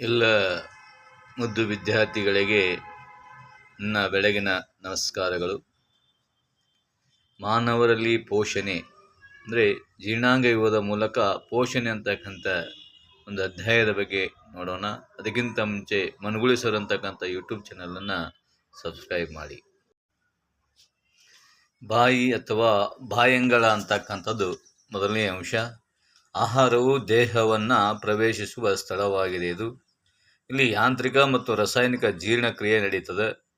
ಎಲ್ಲ ಮುದ್ದು ವಿದ್ಯಾರ್ಥಿಗಳಿಗೆ ನನ್ನ ಬೆಳಗಿನ ನಮಸ್ಕಾರಗಳು. ಮಾನವರಲ್ಲಿ ಪೋಷಣೆ ಅಂದರೆ ಜೀರ್ಣಾಂಗ ಯೋಗದ ಮೂಲಕ ಪೋಷಣೆ ಅಂತಕ್ಕಂಥ ಒಂದು ಅಧ್ಯಾಯದ ಬಗ್ಗೆ ನೋಡೋಣ. ಅದಕ್ಕಿಂತ ಮುಂಚೆ ಮನಗುಳಿಸೋರು ಸರ್ ಅಂತಕ್ಕಂಥ ಯೂಟ್ಯೂಬ್ ಚಾನಲನ್ನು ಸಬ್ಸ್ಕ್ರೈಬ್ ಮಾಡಿ. ಬಾಯಿ ಅಥವಾ ಬಾಯಂಗಳ ಅಂತಕ್ಕಂಥದ್ದು ಮೊದಲನೇ ಅಂಶ. ಆಹಾರವು ದೇಹವನ್ನು ಪ್ರವೇಶಿಸುವ ಸ್ಥಳವಾಗಿದೆ ಇದು. ಇಲ್ಲಿ ಯಾಂತ್ರಿಕ ಮತ್ತು ರಾಸಾಯನಿಕ ಜೀರ್ಣಕ್ರಿಯೆ ನಡೀತದೆ.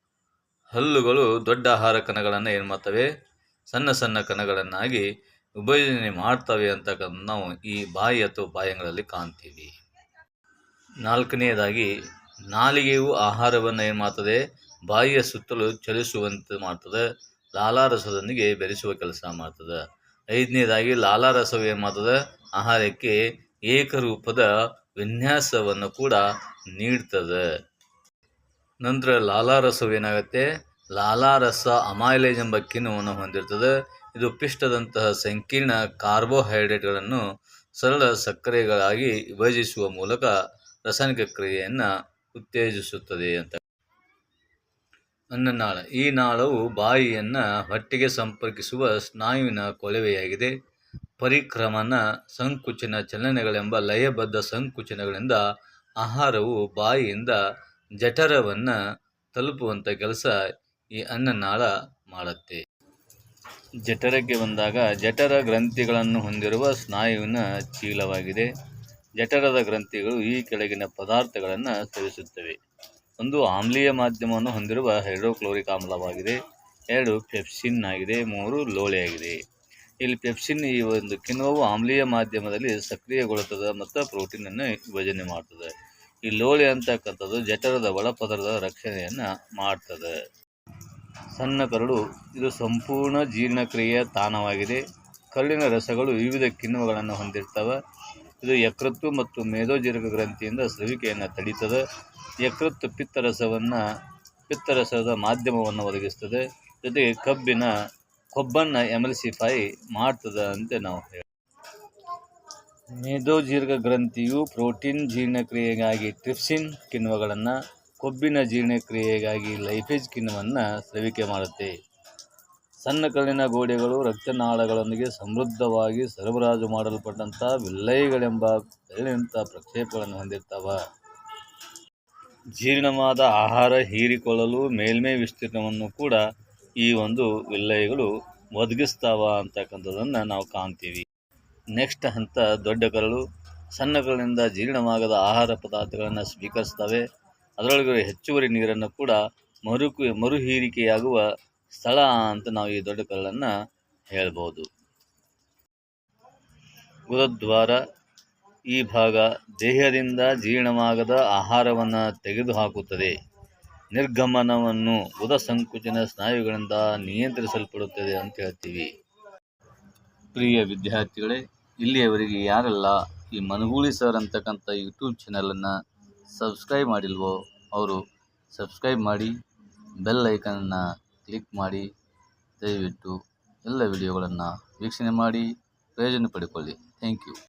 ಹಲ್ಲುಗಳು ದೊಡ್ಡ ಆಹಾರ ಕಣಗಳನ್ನು ಏನು ಮಾಡ್ತವೆ? ಸಣ್ಣ ಸಣ್ಣ ಕಣಗಳನ್ನಾಗಿ ವಿಭಜನೆ ಮಾಡ್ತವೆ ಅಂತಕ್ಕಂಥ ನಾವು ಈ ಬಾಯಿ ಅಥವಾ ಬಾಯಂಗಳಲ್ಲಿ ಕಾಣ್ತೀವಿ. ನಾಲ್ಕನೆಯದಾಗಿ ನಾಲಿಗೆಯು ಆಹಾರವನ್ನು ಏನು ಮಾಡ್ತದೆ? ಬಾಯಿಯ ಸುತ್ತಲೂ ಚಲಿಸುವಂತೆ ಮಾಡ್ತದೆ. ಲಾಲಾರಸದೊಂದಿಗೆ ಬೆರೆಸುವ ಕೆಲಸ ಮಾಡ್ತದೆ. ಐದನೇದಾಗಿ, ಲಾಲಾರಸವು ಏನು ಮಾಡ್ತದೆ? ಆಹಾರಕ್ಕೆ ಏಕರೂಪದ ವಿನ್ಯಾಸವನ್ನು ಕೂಡ ನೀಡ್ತದೆ. ನಂತರ ಲಾಲಾರಸವೇನಾಗುತ್ತೆ? ಲಾಲಾರಸ ಅಮೈಲೇಜ್ ಎಂಬ ಕಿಣ್ವವನ್ನು ಹೊಂದಿರ್ತದೆ. ಇದು ಪಿಷ್ಟದಂತಹ ಸಂಕೀರ್ಣ ಕಾರ್ಬೋಹೈಡ್ರೇಟ್ಗಳನ್ನು ಸರಳ ಸಕ್ಕರೆಗಳಾಗಿ ವಿಭಜಿಸುವ ಮೂಲಕ ರಾಸಾಯನಿಕ ಕ್ರಿಯೆಯನ್ನು ಉತ್ತೇಜಿಸುತ್ತದೆ ಅಂತ. ಅನ್ನನಾಳ ಈ ನಾಳವು ಬಾಯಿಯನ್ನು ಹೊಟ್ಟೆಗೆ ಸಂಪರ್ಕಿಸುವ ಸ್ನಾಯುವಿನ ಕೊಳವೆಯಾಗಿದೆ. ಪರಿಕ್ರಮಣ ಸಂಕುಚನ ಚಲನೆಗಳೆಂಬ ಲಯಬದ್ಧ ಸಂಕುಚನಗಳಿಂದ ಆಹಾರವು ಬಾಯಿಯಿಂದ ಜಠರವನ್ನು ತಲುಪುವಂಥ ಕೆಲಸ ಈ ಅನ್ನನಾಳ ಮಾಡುತ್ತೆ. ಜಠರಕ್ಕೆ ಬಂದಾಗ ಜಠರ ಗ್ರಂಥಿಗಳನ್ನು ಹೊಂದಿರುವ ಸ್ನಾಯುವಿನ ಚೀಲವಾಗಿದೆ. ಜಠರದ ಗ್ರಂಥಿಗಳು ಈ ಕೆಳಗಿನ ಪದಾರ್ಥಗಳನ್ನು ಸೇವಿಸುತ್ತವೆ. ಒಂದು ಆಮ್ಲೀಯ ಮಾಧ್ಯಮವನ್ನು ಹೊಂದಿರುವ ಹೈಡ್ರೋಕ್ಲೋರಿಕ್ ಆಮ್ಲವಾಗಿದೆ. ಎರಡು ಪೆಪ್ಸಿನ್ ಆಗಿದೆ. ಮೂರು ಲೋಳೆಯಾಗಿದೆ ಇಲ್ಲಿ ಪೆಪ್ಸಿನ್ ಈ ಒಂದು ಕಿಣ್ವವು ಆಮ್ಲೀಯ ಮಾಧ್ಯಮದಲ್ಲಿ ಸಕ್ರಿಯಗೊಳ್ಳುತ್ತದೆ ಮತ್ತು ಪ್ರೋಟೀನನ್ನು ವಿಭಜನೆ ಮಾಡ್ತದೆ. ಈ ಲೋಳೆ ಅಂತಕ್ಕಂಥದ್ದು ಜಠರದ ಒಳಪದರದ ರಕ್ಷಣೆಯನ್ನು ಮಾಡ್ತದೆ. ಸಣ್ಣ ಕರಡು, ಇದು ಸಂಪೂರ್ಣ ಜೀರ್ಣಕ್ರಿಯೆಯ ತಾಣವಾಗಿದೆ. ಕರುಳಿನ ರಸಗಳು ವಿವಿಧ ಕಿಣ್ವಗಳನ್ನು ಹೊಂದಿರ್ತವೆ. ಇದು ಯಕೃತ್ತು ಮತ್ತು ಮೇಧೋಜೀರಕ ಗ್ರಂಥಿಯಿಂದ ಸ್ರವಿಕೆಯನ್ನು ತಡೀತದೆ. ಯಕೃತ್ತು ಪಿತ್ತರಸವನ್ನು, ಪಿತ್ತರಸದ ಮಾಧ್ಯಮವನ್ನು ಒದಗಿಸ್ತದೆ. ಜೊತೆಗೆ ಕಬ್ಬಿನ ಕೊಬ್ಬನ್ನು ಎಮಲ್ಸಿಫೈ ಮಾಡ್ತದೆ ಅಂತ ನಾವು ಹೇಳಿ. ಮೇದೋಜೀರ್ಘ ಗ್ರಂಥಿಯು ಪ್ರೋಟೀನ್ ಜೀರ್ಣಕ್ರಿಯೆಗಾಗಿ ಟ್ರಿಪ್ಸಿನ್ ಕಿಣ್ವಗಳನ್ನು ಕೊಬ್ಬಿನ ಜೀರ್ಣಕ್ರಿಯೆಗಾಗಿ ಲೈಫೇಜ್ ಕಿಣ್ವವನ್ನು ಸ್ರವಿಕೆ ಮಾಡುತ್ತೆ. ಸಣ್ಣ ಕಲ್ಲಿನ ಗೋಡೆಗಳು ರಕ್ತನಾಳಗಳೊಂದಿಗೆ ಸಮೃದ್ಧವಾಗಿ ಸರಬರಾಜು ಮಾಡಲ್ಪಟ್ಟಂಥ ವಿಲ್ಲೈಗಳೆಂಬ ಕಲ್ಲಿನಂಥ ಪ್ರಕ್ಷೇಪಗಳನ್ನು ಹೊಂದಿರ್ತಾವ. ಜೀರ್ಣವಾದ ಆಹಾರ ಹೀರಿಕೊಳ್ಳಲು ಮೇಲ್ಮೈ ವಿಸ್ತೀರ್ಣವನ್ನು ಕೂಡ ಈ ಒಂದು ವಿಲ್ಲಯಗಳು ಒದಗಿಸ್ತಾವ ಅಂತಕ್ಕಂಥದ್ದನ್ನು ನಾವು ಕಾಣ್ತೀವಿ. ನೆಕ್ಸ್ಟ್ ಹಂತ ದೊಡ್ಡ ಕರಳು. ಸಣ್ಣ ಕರಳಿನಿಂದ ಜೀರ್ಣವಾಗದ ಆಹಾರ ಪದಾರ್ಥಗಳನ್ನು ಸ್ವೀಕರಿಸ್ತವೆ. ಅದರೊಳಗೆ ಹೆಚ್ಚುವರಿ ನೀರನ್ನು ಕೂಡ ಮರುಕು ಮರು ಹೀರಿಕೆಯಾಗುವ ಸ್ಥಳ ಅಂತ ನಾವು ಈ ದೊಡ್ಡ ಕರಳನ್ನು ಹೇಳ್ಬೋದು. ಗುರುದ್ವಾರ ಈ ಭಾಗ ದೇಹದಿಂದ ಜೀರ್ಣವಾಗದ ಆಹಾರವನ್ನು ತೆಗೆದುಹಾಕುತ್ತದೆ. ನಿರ್ಗಮನವನ್ನು ಉದ ಸಂಕುಚನ ಸ್ನಾಯುಗಳಿಂದ ನಿಯಂತ್ರಿಸಲ್ಪಡುತ್ತದೆ ಅಂತ ಹೇಳ್ತೀವಿ. ಪ್ರಿಯ ವಿದ್ಯಾರ್ಥಿಗಳೇ, ಇಲ್ಲಿಯವರೆಗೆ ಯಾರೆಲ್ಲ ಈ ಮನಗೂಳಿ ಸರ್ ಅಂತಕ್ಕಂಥ ಯೂಟ್ಯೂಬ್ ಚಾನಲನ್ನು ಸಬ್ಸ್ಕ್ರೈಬ್ ಮಾಡಿಲ್ವೋ, ಅವರು ಸಬ್ಸ್ಕ್ರೈಬ್ ಮಾಡಿ, ಬೆಲ್ ಐಕನನ್ನು ಕ್ಲಿಕ್ ಮಾಡಿ, ದಯವಿಟ್ಟು ಎಲ್ಲ ವಿಡಿಯೋಗಳನ್ನು ವೀಕ್ಷಣೆ ಮಾಡಿ ಪ್ರಯೋಜನ ಪಡ್ಕೊಳ್ಳಿ ಥ್ಯಾಂಕ್ ಯು.